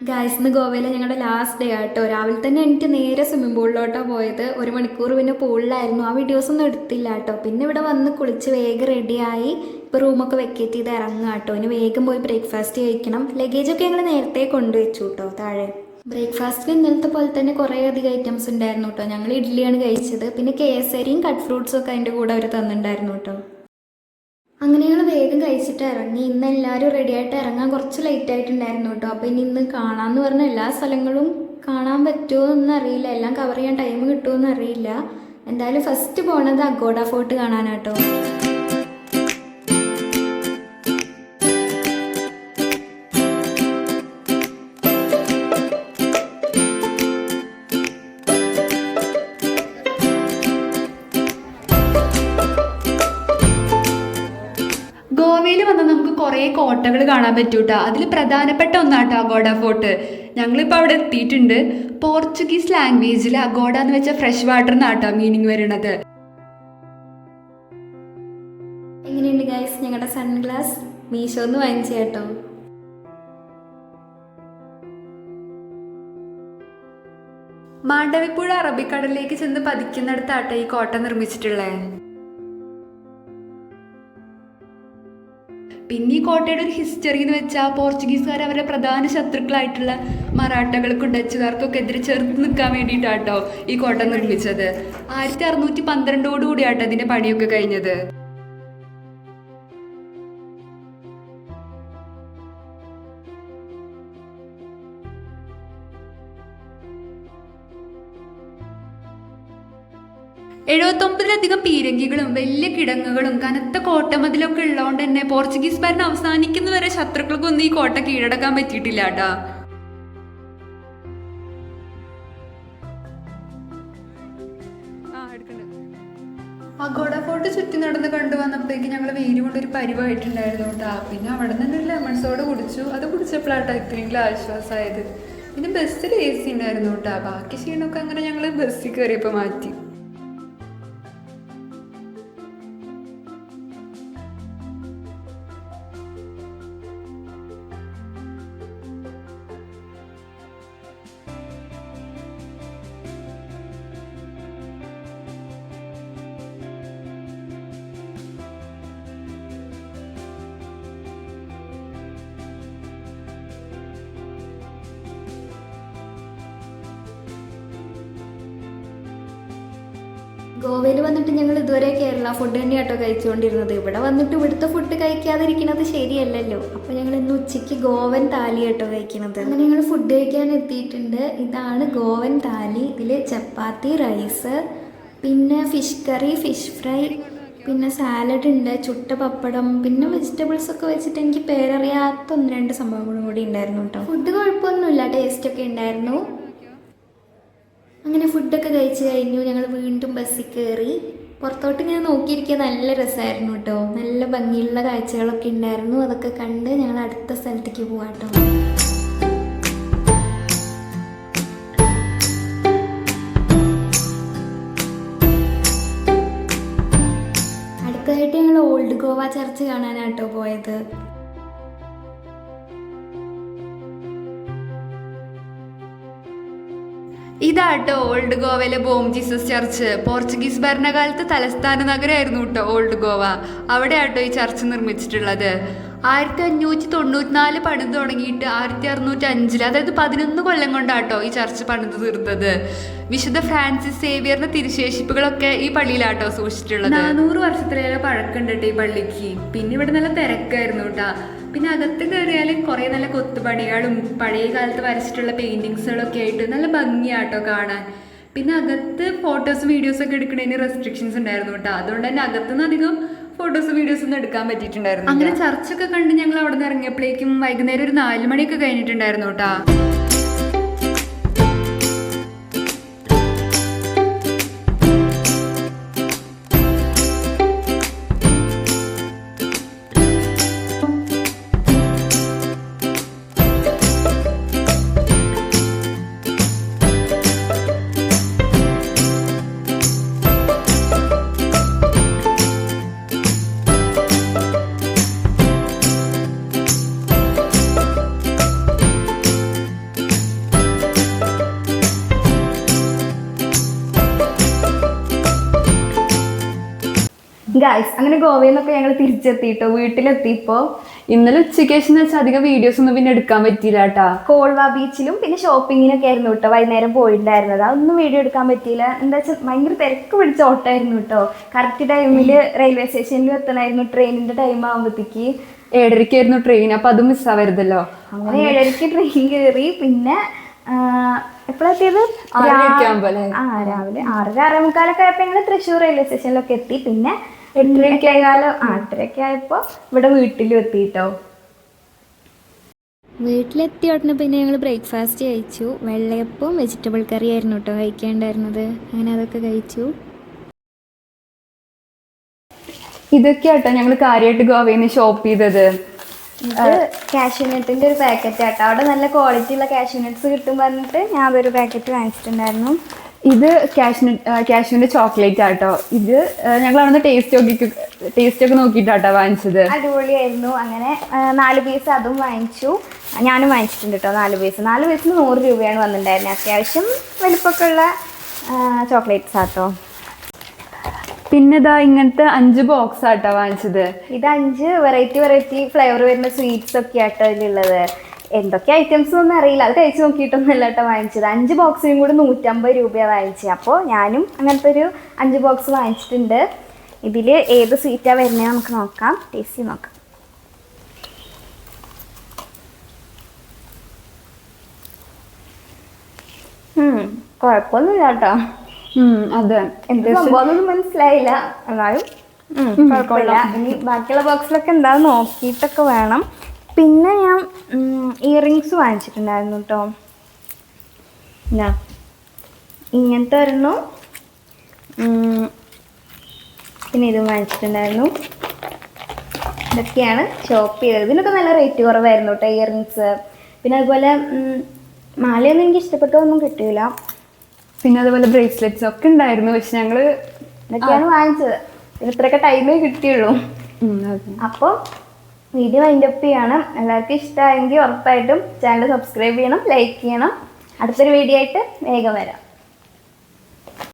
Guys ഇന്ന് ഗോവയിലെ ഞങ്ങളുടെ ലാസ്റ്റ് ഡേ ആട്ടോ. രാവിലെ തന്നെ എനിക്ക് നേരെ സ്വിമ്മിംഗ് പൂളിലോട്ടാണ് പോയത്. ഒരു മണിക്കൂർ പിന്നെ പൂളിലായിരുന്നു ആ വീഡിയോസ് ഒന്നും എടുത്തില്ല കേട്ടോ പിന്നെ ഇവിടെ വന്ന് കുളിച്ച് വേഗം റെഡിയായി ഇപ്പോൾ റൂമൊക്കെ വെക്കേറ്റ് ചെയ്ത് ഇറങ്ങുക കേട്ടോ ഇനി വേഗം പോയി ബ്രേക്ക്ഫാസ്റ്റ് കഴിക്കണം. ലഗേജൊക്കെ ഞങ്ങൾ നേരത്തെ കൊണ്ടുവച്ചു കേട്ടോ താഴെ. ബ്രേക്ക്ഫാസ്റ്റിൽ ഇന്നലത്തെ പോലെ തന്നെ കുറേ അധികം ഐറ്റംസ് ഉണ്ടായിരുന്നു കേട്ടോ ഞങ്ങൾ ഇഡ്ഡലിയാണ് കഴിച്ചത്. പിന്നെ കേസരിയും കട്ട് ഫ്രൂട്ട്സും ഒക്കെ അതിന്റെ കൂടെ അവർ തന്നിട്ടുണ്ടായിരുന്നു കേട്ടോ അങ്ങനെ ഞങ്ങൾ വേഗം കഴിച്ചിട്ട് ഇറങ്ങി. ഇന്ന് എല്ലാവരും റെഡി ആയിട്ട് ഇറങ്ങാൻ കുറച്ച് ലേറ്റ് ആയിട്ടുണ്ടായിരുന്നു കേട്ടോ അപ്പോൾ ഇനി ഇന്ന് കാണാമെന്ന് പറഞ്ഞ എല്ലാ സ്ഥലങ്ങളും കാണാൻ പറ്റുമോ എന്ന് അറിയില്ല. എല്ലാം കവർ ചെയ്യാൻ ടൈം കിട്ടുമോ എന്ന് അറിയില്ല എന്തായാലും ഫസ്റ്റ് പോണത് അഗോഡ ഫോർട്ട് കാണാനാട്ടോ കുറേ കോട്ടകൾ കാണാൻ പറ്റൂട്ടാ. അതിൽ പ്രധാനപ്പെട്ട ഒന്നാട്ടോ അഗോഡ ഫോർട്ട്. ഞങ്ങളിപ്പോൾ അവിടെ എത്തിയിട്ടുണ്ട്. പോർച്ചുഗീസ് ലാംഗ്വേജിൽ അഗോഡ എന്ന് വെച്ചാൽ ഫ്രഷ് വാട്ടർ എന്നാട്ടോ മീനിങ് വരുന്നത് എങ്ങനെയുണ്ട് ഗൈസ് ഞങ്ങളുടെ സൺഗ്ലാസ് മീഷോന്ന് വാങ്ങിച്ച കേട്ടോ. മാണ്ഡവിപ്പുഴ അറബിക്കടലിലേക്ക് ചെന്ന് പതിക്കുന്നിടത്താട്ടെ ഈ കോട്ട നിർമ്മിച്ചിട്ടുള്ളത് പിന്നെ ഈ കോട്ടയുടെ ഒരു ഹിസ്റ്ററി എന്ന് വെച്ചാൽ പോർച്ചുഗീസുകാർ അവരുടെ പ്രധാന ശത്രുക്കളായിട്ടുള്ള മറാഠകൾക്കും ഡച്ചുകാർക്കൊക്കെ എതിരെ ചെറുത്ത് നിൽക്കാൻ വേണ്ടിയിട്ടാട്ടോ ഈ കോട്ട നിർമ്മിച്ചത്. ആയിരത്തി അറുന്നൂറ്റി പന്ത്രണ്ടോടുകൂടിയാട്ടോ അതിന്റെ പണിയൊക്കെ കഴിഞ്ഞത്. എഴുപത്തൊമ്പതിലധികം പീരങ്കികളും വലിയ കിടങ്ങുകളും കനത്ത കോട്ടമതിലൊക്കെ ഉള്ളതുകൊണ്ട് തന്നെ പോർച്ചുഗീസ് ഭരണം അവസാനിക്കുന്നവരെ ശത്രുക്കൾക്കൊന്നും ഈ കോട്ട കീഴടക്കാൻ പറ്റിയിട്ടില്ല കേട്ടാ അഗോഡ ഫോർട്ട് ചുറ്റി നടന്ന് കണ്ടു വന്നപ്പോഴേക്ക് ഞങ്ങൾ വെയിൽ കൊണ്ട് ഒരു പരിവായിട്ടുണ്ടായിരുന്നു കേട്ടാ പിന്നെ അവിടെ നിന്ന് ലെമൺ സോഡ കുടിച്ചു. അത് കുടിച്ചപ്പോഴാട്ടോ ഇത്രയെങ്കിലും ആശ്വാസമായത് പിന്നെ ബസ്സിൽ എ സി ഉണ്ടായിരുന്നു കേട്ടാ ബാക്കി ക്ഷീണമൊക്കെ അങ്ങനെ ഞങ്ങൾ ബസ്സിൽ കയറിയപ്പോൾ മാറ്റി. ഗോവയിൽ വന്നിട്ട് ഞങ്ങൾ ഇതുവരെ കേരള ഫുഡ് തന്നെയാട്ടോ കഴിച്ചുകൊണ്ടിരുന്നത് ഇവിടെ വന്നിട്ട് ഇവിടുത്തെ ഫുഡ് കഴിക്കാതിരിക്കുന്നത് ശരിയല്ലല്ലോ. അപ്പോൾ ഞങ്ങൾ ഇന്ന് ഉച്ചയ്ക്ക് ഗോവൻ താലി കേട്ടോ കഴിക്കുന്നത് അങ്ങനെ ഞങ്ങൾ ഫുഡ് കഴിക്കാൻ എത്തിയിട്ടുണ്ട്. ഇതാണ് ഗോവൻ താലി ഇതിൽ ചപ്പാത്തി റൈസ് പിന്നെ ഫിഷ് കറി ഫിഷ് ഫ്രൈ പിന്നെ സാലഡ് ഉണ്ട് ചുട്ട പപ്പടം പിന്നെ വെജിറ്റബിൾസ് ഒക്കെ വെച്ചിട്ട് എനിക്ക് പേരറിയാത്ത ഒന്ന് രണ്ട് സംഭവങ്ങളും കൂടി ഉണ്ടായിരുന്നു കേട്ടോ ഫുഡ് കുഴപ്പമൊന്നുമില്ല ടേസ്റ്റ് ഒക്കെ ഉണ്ടായിരുന്നു. അങ്ങനെ ഫുഡൊക്കെ കഴിച്ച് കഴിഞ്ഞു. ഞങ്ങൾ വീണ്ടും ബസ്സിൽ കയറി. പുറത്തോട്ട് ഇങ്ങനെ നോക്കിയിരിക്കുക നല്ല രസമായിരുന്നു കേട്ടോ. നല്ല ഭംഗിയുള്ള കാഴ്ചകളൊക്കെ ഉണ്ടായിരുന്നു. അതൊക്കെ കണ്ട് ഞങ്ങൾ അടുത്ത സ്ഥലത്തേക്ക് പോവാം കേട്ടോ. അടുത്തതായിട്ട് ഞങ്ങൾ ഓൾഡ് ഗോവ ചർച്ച് കാണാനാട്ടോ പോയത്. ഇതാട്ടോ ഓൾഡ് ഗോവയിലെ ബോം ജീസസ് ചർച്ച്. പോർച്ചുഗീസ് ഭരണകാലത്ത് തലസ്ഥാന നഗരമായിരുന്നു കേട്ടോ ഓൾഡ് ഗോവ. അവിടെ ആട്ടോ ഈ ചർച്ച് നിർമ്മിച്ചിട്ടുള്ളത്. ആയിരത്തി അഞ്ഞൂറ്റി തൊണ്ണൂറ്റിനാല് പണിത് തുടങ്ങിയിട്ട് ആയിരത്തി അറുന്നൂറ്റി അഞ്ചിൽ അതായത് പതിനൊന്ന് കൊല്ലം കൊണ്ടാട്ടോ ഈ ചർച്ച് പണിത് തീർത്തത്. വിശുദ്ധ ഫ്രാൻസിസ് സേവിയറിന്റെ തിരുശേഷിപ്പുകളൊക്കെ ഈ പള്ളിയിലാട്ടോ സൂക്ഷിച്ചിട്ടുള്ളത്. നാനൂറ് വർഷത്തിലേറെ പഴക്കമുണ്ട് കേട്ടോ ഈ പള്ളിക്ക്. പിന്നെ ഇവിടെ നല്ല തിരക്കായിരുന്നു കേട്ടാ പിന്നെ അകത്ത് കയറിയാൽ കുറേ നല്ല കൊത്തുപണികളും പഴയ കാലത്ത് വരച്ചിട്ടുള്ള പെയിന്റിങ്സുകളൊക്കെ ആയിട്ട് നല്ല ഭംഗിയാട്ടോ കാണാൻ. പിന്നെ അകത്ത് ഫോട്ടോസ് വീഡിയോസ് ഒക്കെ എടുക്കുന്നതിന് റെസ്ട്രിക്ഷൻസ് ഉണ്ടായിരുന്നു കേട്ടോ അതുകൊണ്ട് തന്നെ അകത്തുനിന്ന് അധികം ഫോട്ടോസ് വീഡിയോസ് ഒന്നും എടുക്കാൻ പറ്റിയിട്ടുണ്ടായിരുന്നു അങ്ങനെ ചർച്ചൊക്കെ കണ്ട് ഞങ്ങൾ അവിടെ നിന്ന് ഇറങ്ങിയപ്പോഴേക്കും വൈകുന്നേരം ഒരു നാല് മണിയൊക്കെ കഴിഞ്ഞിട്ടുണ്ടായിരുന്നു കേട്ടോ ഗായ്സ് അങ്ങനെ ഗോവയിൽ നിന്നൊക്കെ ഞങ്ങൾ തിരിച്ചെത്തിയിട്ടോ വീട്ടിലെത്തിയപ്പോൾ ഇന്നലെ ഉച്ചയ്ക്ക് ശേഷം എന്ന് വെച്ചാൽ അധികം വീഡിയോസ് ഒന്നും പിന്നെ എടുക്കാൻ പറ്റിയില്ല കേട്ടാ കോൾവ ബീച്ചിലും പിന്നെ ഷോപ്പിങ്ങിനൊക്കെ ആയിരുന്നു കേട്ടോ വൈകുന്നേരം പോയിട്ടുണ്ടായിരുന്നത്. അതൊന്നും വീഡിയോ എടുക്കാൻ പറ്റിയില്ല. എന്താ വെച്ചാൽ ഭയങ്കര തിരക്ക് പിടിച്ച ഓട്ടമായിരുന്നു കേട്ടോ കറക്റ്റ് ടൈമിൽ റെയിൽവേ സ്റ്റേഷനിൽ എത്തണമായിരുന്നു ട്രെയിനിന്റെ ടൈം ആകുമ്പോഴത്തേക്ക് ഏഴരയ്ക്കായിരുന്നു ട്രെയിൻ അപ്പൊ അത് മിസ്സാവരുതല്ലോ അങ്ങനെ ഏഴരയ്ക്ക് ട്രെയിൻ കയറി പിന്നെ എപ്പോഴെത്തിയത്? ആ രാവിലെ ആറര ആറേ മുക്കാലൊക്കെ ആയപ്പോൾ ഞങ്ങൾ തൃശ്ശൂർ റെയിൽവേ സ്റ്റേഷനിലൊക്കെ എത്തി. പിന്നെ എട്ടരയൊക്കെ ആയാലും ആ എട്ടരയൊക്കെ ആയപ്പോൾ ഇവിടെ വീട്ടിലും എത്തിയിട്ടോ വീട്ടിലെത്തിയ ഉടനെ പിന്നെ ഞങ്ങൾ ബ്രേക്ക്ഫാസ്റ്റ് കഴിച്ചു. വെള്ളയപ്പവും വെജിറ്റബിൾ കറി ആയിരുന്നു കേട്ടോ കഴിക്കേണ്ടായിരുന്നത്. അങ്ങനെ അതൊക്കെ കഴിച്ചു. ഇതൊക്കെ ആട്ടോ ഞങ്ങൾ കാര്യമായിട്ട് ഗോവയിൽ നിന്ന് ഷോപ്പ് ചെയ്തത് കാഷ്യൂനട്ടിന്റെ ഒരു പാക്കറ്റ് ആട്ടോ. അവിടെ നല്ല ക്വാളിറ്റി ഉള്ള കാഷ്യൂനട്ട്സ് കിട്ടും പറഞ്ഞിട്ട് ഞാൻ അതൊരു പാക്കറ്റ് വാങ്ങിച്ചിട്ടുണ്ടായിരുന്നു. ഇത് കാശ്മീർ കാശ്മീരിന്റെ ചോക്ലേറ്റ് ആട്ടോ. ഇത് ഞങ്ങൾ അവിടുന്ന് ടേസ്റ്റ് നോക്കി ടേസ്റ്റ് ഒക്കെ നോക്കിയിട്ടാട്ടോ വാങ്ങിച്ചത്. അടിപൊളിയായിരുന്നു. അങ്ങനെ നാല് പീസ് അതും വാങ്ങിച്ചു. ഞാനും വാങ്ങിച്ചിട്ടുണ്ട് കേട്ടോ നാല് പീസ് നാല് പീസിന് നൂറ് രൂപയാണ് വന്നിട്ടുണ്ടായിരുന്നത് അത്യാവശ്യം വലിപ്പമൊക്കെ ഉള്ള ചോക്ലേറ്റ്സ് ആട്ടോ. പിന്നെ ഇതാ ഇങ്ങനത്തെ അഞ്ച് ബോക്സ് ആട്ടോ വാങ്ങിച്ചത്. ഇത് അഞ്ച് വെറൈറ്റി വെറൈറ്റി ഫ്ലേവർ വരുന്ന സ്വീറ്റ്സ് ഒക്കെ ആട്ടോ ഇതിലുള്ളത്. എന്തൊക്കെ ഐറ്റംസ് ഒന്നും അറിയില്ല. അത് കഴിച്ച് നോക്കിയിട്ടൊന്നും അല്ല കേട്ടോ വാങ്ങിച്ചത്. അഞ്ച് ബോക്സിനും കൂടി നൂറ്റമ്പത് രൂപയാണ് വാങ്ങിച്ചത് അപ്പോൾ ഞാനും അങ്ങനത്തെ ഒരു അഞ്ച് ബോക്സ് വാങ്ങിച്ചിട്ടുണ്ട്. ഇതിൽ ഏത് സ്വീറ്റാണ് വരുന്നത് നമുക്ക് നോക്കാം. ടേസ്റ്റ് നോക്കാം. കുഴപ്പമൊന്നുമില്ല കേട്ടോ. അതെ എന്ത് സംഭവം മനസ്സിലായില്ല. എന്നാലും കുഴപ്പമില്ല. ഇനി ബാക്കിയുള്ള ബോക്സിലൊക്കെ എന്താ നോക്കിയിട്ടൊക്കെ വേണം. പിന്നെ ഞാൻ ഇയറിങ്സ് വാങ്ങിച്ചിട്ടുണ്ടായിരുന്നു കേട്ടോ എന്നാ ഇങ്ങനത്തെ ഒരെണ്ണം പിന്നെ ഇതും വാങ്ങിച്ചിട്ടുണ്ടായിരുന്നു. ഇതൊക്കെയാണ് ഷോപ്പ് ചെയ്തത്. ഇതിനൊക്കെ നല്ല റേറ്റ് കുറവായിരുന്നു കേട്ടോ ഇയറിങ്സ് പിന്നെ അതുപോലെ മാലയൊന്നും എനിക്ക് ഇഷ്ടപ്പെട്ടതൊന്നും കിട്ടിയില്ല. പിന്നെ അതുപോലെ ബ്രേസ്ലെറ്റ്സ് ഒക്കെ ഉണ്ടായിരുന്നു. പക്ഷെ ഞങ്ങൾ ഇതൊക്കെയാണ് വാങ്ങിച്ചത്. ഇത്രയൊക്കെ ടൈമേ കിട്ടിയുള്ളൂ. അപ്പോൾ വീഡിയോ വൈൻഡ് അപ്പ് ചെയ്യണം. എല്ലാവർക്കും ഇഷ്ടമായെങ്കിൽ ഉറപ്പായിട്ടും ചാനൽ സബ്സ്ക്രൈബ് ചെയ്യണം ലൈക്ക് ചെയ്യണം. അടുത്തൊരു വീഡിയോ ആയിട്ട് വേഗം വരാം.